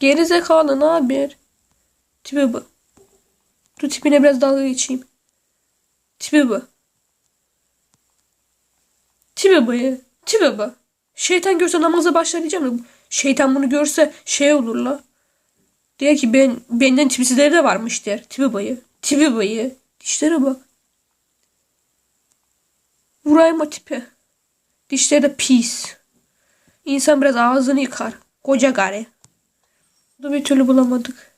Geri zekalı ne haber? Tipe bu. Dur tipine biraz dalga geçeyim. Tipe bu. Tipe bu ya. Tipe bu. Şeytan görse namaza başlar diyeceğim de şeytan bunu görse şey olur la. Diyor ki ben benden tipsizleri de varmış der. Tipe bayı. Tipe bayı. Dişlere bak. Vurayım o tipe. Dişleri de pis. İnsan biraz ağzını yıkar. Koca gari. Bunu bir türlü bulamadık.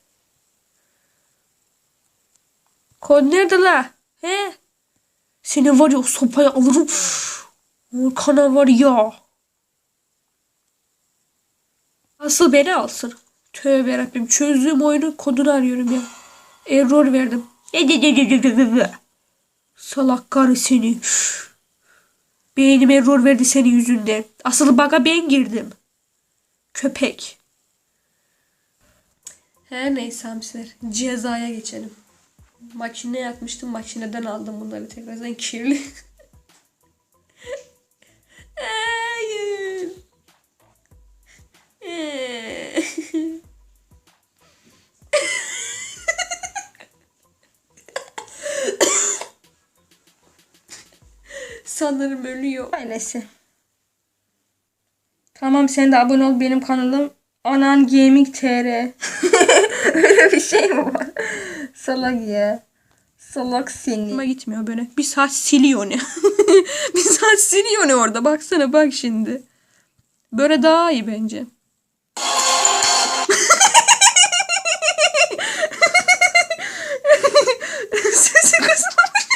Kod nerede la? He? Seni var ya o sopayı alırım. Kana var ya. Asıl beni alsın. Tövbe Rabbim çözdüğüm oyunun kodunu arıyorum ya. Error verdim. Salak karı seni. Beynim error verdi senin yüzünden. Asıl baka ben girdim. Köpek. Her neyse hamsiler. Cezaya geçelim. Makineye yatmıştım. Makineden aldım bunları tekrardan kirli. Hayır. Sanırım ölüyor. Ailesi. Tamam sen de abone ol benim kanalım. Anan Gaming TR. Öyle bir şey mi var? Salak ya. Salak seni. Hoşuma gitmiyor böyle. Bir saat siliyor ne? bir saat siliyor ne orada? Baksana bak şimdi. Böyle daha iyi bence. Sesi kısmamış.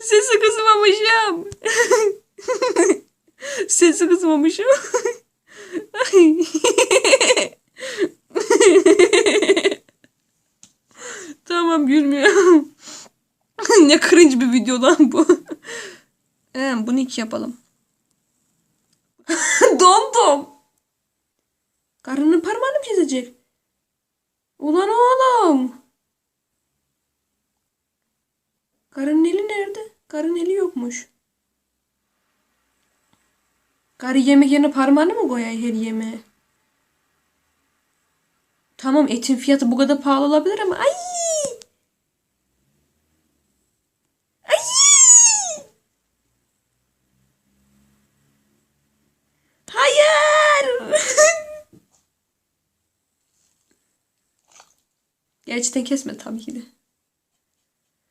Sesi kısmamışım. Sesi kısmamışım. Tamam gülmüyorum. ne cringe bir video lan bu. Ee, bunu iki yapalım. Dondum. Karının parmağını mı kesecek? Ulan oğlum. Karının eli nerede? Karının eli yokmuş. Karı yemek yerine parmağını mı koyar her yemeğe? Tamam etin fiyatı bu kadar pahalı olabilir ama! Ay! Hayır! Gerçekten kesme tabii ki de.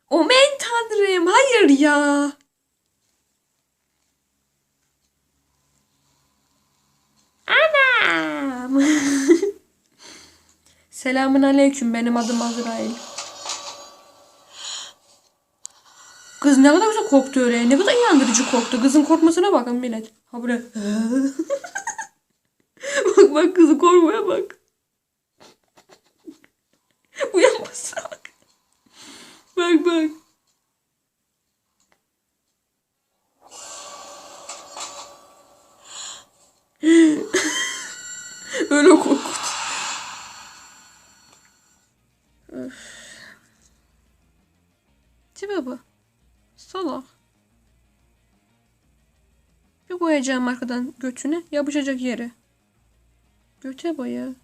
Omen tanrım hayır ya. Anam. Selamun aleyküm benim adım Azrail. Kız ne kadar güzel koktu öyle. Ne kadar inandırıcı koktu. Kızın korkmasına bakın millet. Ha buraya. bak bak kızı korkmaya bak. Uyanmasına bak. Bak bak. Öyle korkut. Tipe bu. Salak. Bir koyacağım arkadan götüne yapışacak yere. Göte boya.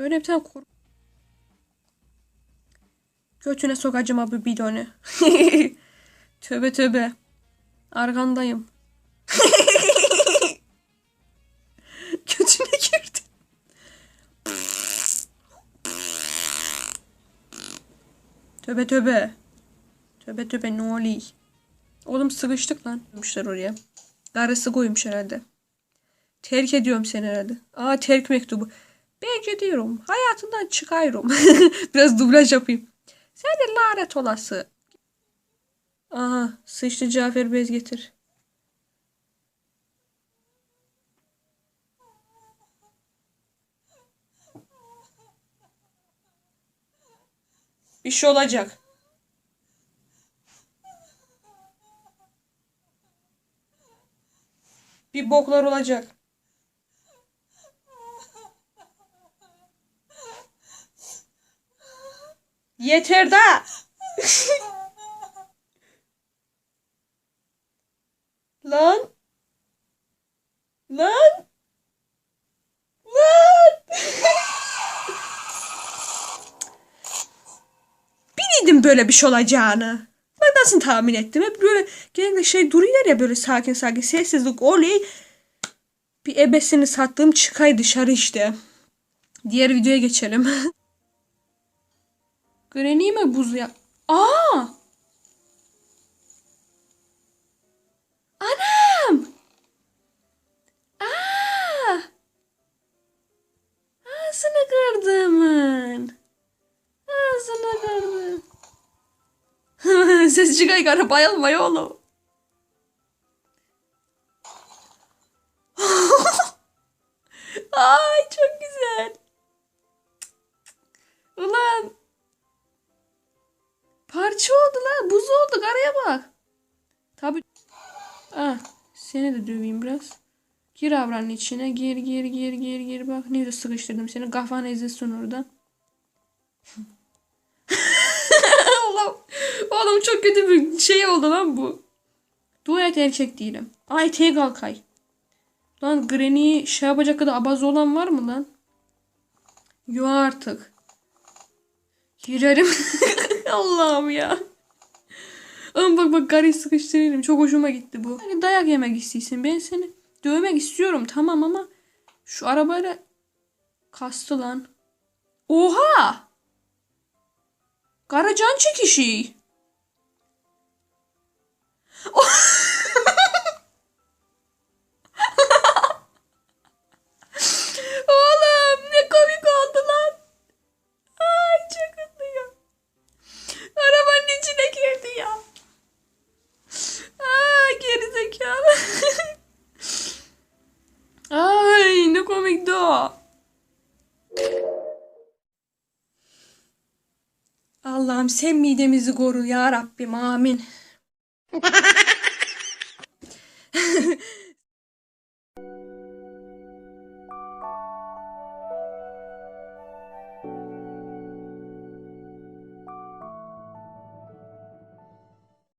Böyle bir tane kor... Götüne sokacağım abi bidonu. tövbe tövbe. Arkandayım. Götüne girdi. Tövbe tövbe. Tövbe tövbe ne oluyor? Oğlum sıkıştık lan. Koymuşlar oraya. Karısı koymuş herhalde. Terk ediyorum seni herhalde. Aa terk mektubu. Ben gidiyorum. Hayatından çıkıyorum. Biraz dublaj yapayım. Sen de lanet olası. Aha sıçtı Cafer bez getir. Bir şey olacak. Bir boklar olacak. Yeter da. Lan. Lan. Lan. Biliydim böyle bir şey olacağını. Ben nasıl tahmin ettim? Hep böyle genelde şey duruyor ya böyle sakin sakin sessizlik oley. Bir ebesini sattığım çıkay dışarı işte. Diğer videoya geçelim. Granny mi buz ya? Aa! Anam! Aa! Ağzını kırdımın. Ağzını kırdım. Ses çıkay kara bayılma oğlum. Buz oldu. Karaya bak. Tabi. Ah. Seni de döveyim biraz. Gir avranın içine. Gir gir gir gir gir. Bak ne de sıkıştırdım seni. Kafana ezilsin oradan. Allah'ım. Oğlum çok kötü bir şey oldu lan bu. Dua et erkek değilim. Ay tek kalkay. Lan Granny'yi şey yapacak kadar abaz olan var mı lan? Yok artık. Girerim. Allah'ım ya. Ama bak bak garayı sıkıştırırım. Çok hoşuma gitti bu. Hani dayak yemek istiyorsun. Ben seni dövmek istiyorum tamam ama şu arabayla kastı lan. Oha! Karacan çekişi. Oğlum Allah'ım sen midemizi koru ya Rabbim amin.